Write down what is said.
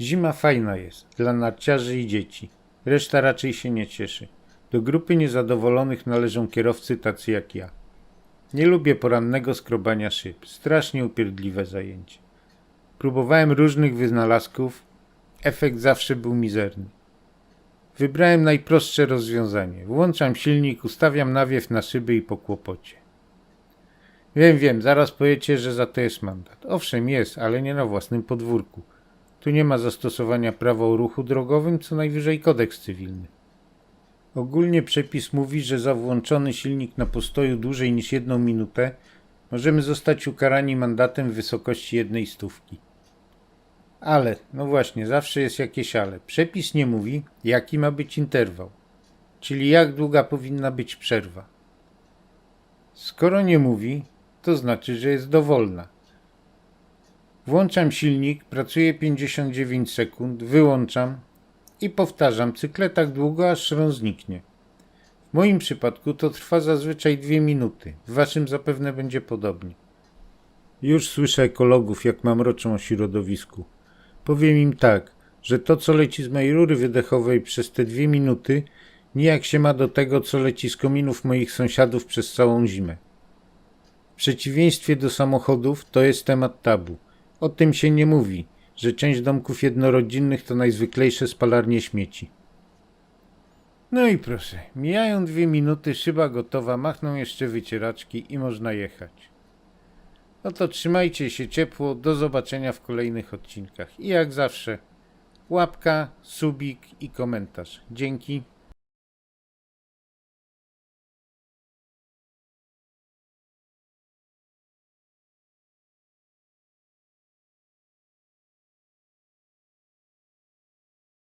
Zima fajna jest, dla narciarzy i dzieci. Reszta raczej się nie cieszy. Do grupy niezadowolonych należą kierowcy tacy jak ja. Nie lubię porannego skrobania szyb. Strasznie upierdliwe zajęcie. Próbowałem różnych wynalazków. Efekt zawsze był mizerny. Wybrałem najprostsze rozwiązanie. Włączam silnik, ustawiam nawiew na szyby i po kłopocie. Wiem, wiem, zaraz powiecie, że za to jest mandat. Owszem, jest, ale nie na własnym podwórku. Tu nie ma zastosowania prawa o ruchu drogowym, co najwyżej kodeks cywilny. Ogólnie przepis mówi, że za włączony silnik na postoju dłużej niż jedną minutę możemy zostać ukarani mandatem w wysokości jednej stówki. Ale, no właśnie, zawsze jest jakieś ale. Przepis nie mówi, jaki ma być interwał, czyli jak długa powinna być przerwa. Skoro nie mówi, to znaczy, że jest dowolna. Włączam silnik, pracuję 59 sekund, wyłączam i powtarzam cykle tak długo, aż szron zniknie. W moim przypadku to trwa zazwyczaj 2 minuty, w waszym zapewne będzie podobnie. Już słyszę ekologów, jak mamroczą o środowisku. Powiem im tak, że to, co leci z mojej rury wydechowej przez te dwie minuty, nijak się ma do tego, co leci z kominów moich sąsiadów przez całą zimę. W przeciwieństwie do samochodów, to jest temat tabu. O tym się nie mówi, że część domków jednorodzinnych to najzwyklejsze spalarnie śmieci. No i proszę, mijają dwie minuty, szyba gotowa, machną jeszcze wycieraczki i można jechać. No to trzymajcie się ciepło, do zobaczenia w kolejnych odcinkach. I jak zawsze, łapka, subik i komentarz. Dzięki.